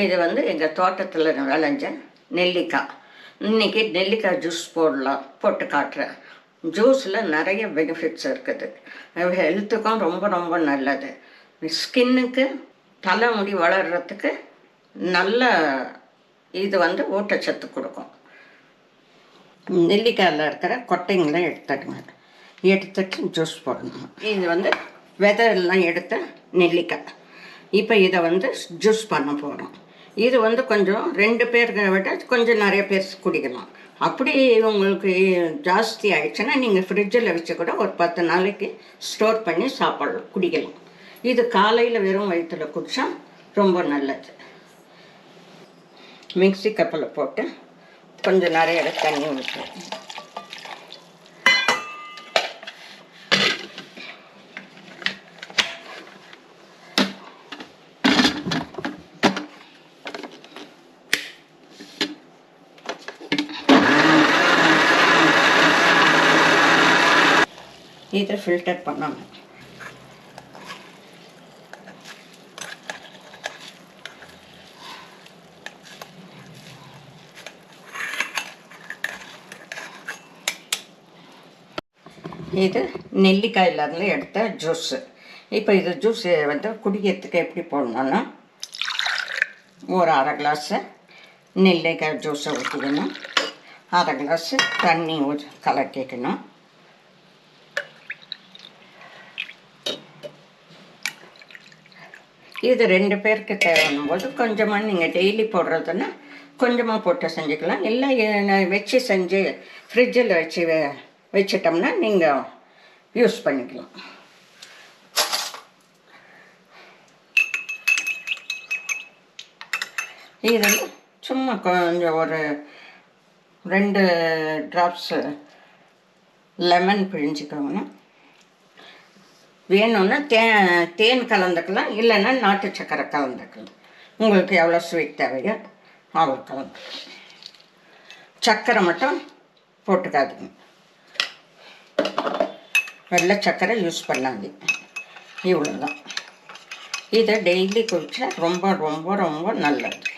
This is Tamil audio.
இது வந்து எங்கள் தோட்டத்தில் விளைஞ்ச நெல்லிக்காய். இன்றைக்கி நெல்லிக்காய் ஜூஸ் போடலாம் போட்டு காட்டுறேன். ஜூஸில் நிறைய பெனிஃபிட்ஸ் இருக்குது. ஹெல்த்துக்கும் ரொம்ப ரொம்ப நல்லது. ஸ்கின்னுக்கு தலைமுடி வளர்கிறதுக்கு நல்ல இது வந்து ஊட்டச்சத்து கொடுக்கும். நெல்லிக்காயில் இருக்கிற கொட்டைங்களை எடுத்துடுங்க. எடுத்துட்டு ஜூஸ் போடணும். இது வந்து விதையெல்லாம் எடுத்த நெல்லிக்காய். இப்போ இதை வந்து ஜூஸ் பண்ண போகிறோம் இது வந்து கொஞ்சம் ரெண்டு பேர்களை விட கொஞ்சம் நிறைய பேர் குடிக்கலாம். அப்படி உங்களுக்கு ஜாஸ்தி ஆயிடுச்சுன்னா நீங்கள் ஃப்ரிட்ஜில் வச்சு கூட ஒரு பத்து நாளைக்கு ஸ்டோர் பண்ணி சாப்பிடலாம் குடிக்கலாம். இது காலையில் வெறும் வயிற்றுல குடித்தா ரொம்ப நல்லது. மிக்ஸி கப்பில் போட்டு கொஞ்சம் நிறைய தண்ணி ஊற்று இதை ஃபில்டர் பண்ணணும் இது நெல்லிக்காயிலேருந்து எடுத்த ஜூஸு. இப்போ இது ஜூஸ் வந்து குடிக்கிறதுக்கு எப்படி போடணும்னா ஒரு அரை கிளாஸு நெல்லிக்காய் ஜூஸை ஊற்றிக்கணும் அரை கிளாஸு தண்ணி ஊற்றி கலக்கிக்கணும். இது ரெண்டு பேருக்கு தேவைன்னும் போது கொஞ்சமாக நீங்கள் டெய்லி போடுறதுன்னா கொஞ்சமாக போட்டு செஞ்சுக்கலாம். இல்லை வச்சு செஞ்சு ஃப்ரிட்ஜில் வச்சு வச்சிட்டோம்னா நீங்கள் யூஸ் பண்ணிக்கலாம். இது சும்மா கொஞ்சம் ஒரு ரெண்டு ட்ராப்ஸு லெமன் பிழிஞ்சிக்கோங்க வேணும்னா தே தேன் கலந்துக்கலாம் இல்லைன்னா நாட்டு சக்கரை கலந்துக்கலாம். உங்களுக்கு எவ்வளோ ஸ்வீட் தேவையோ அவ்வளோ கலந்து சக்கரை மட்டும் போட்டுக்காதுங்க. வெள்ளை சக்கரை யூஸ் பண்ணாதீங்க. இவ்வளோதான் இதை டெய்லி குடித்தா ரொம்ப ரொம்ப ரொம்ப நல்லது.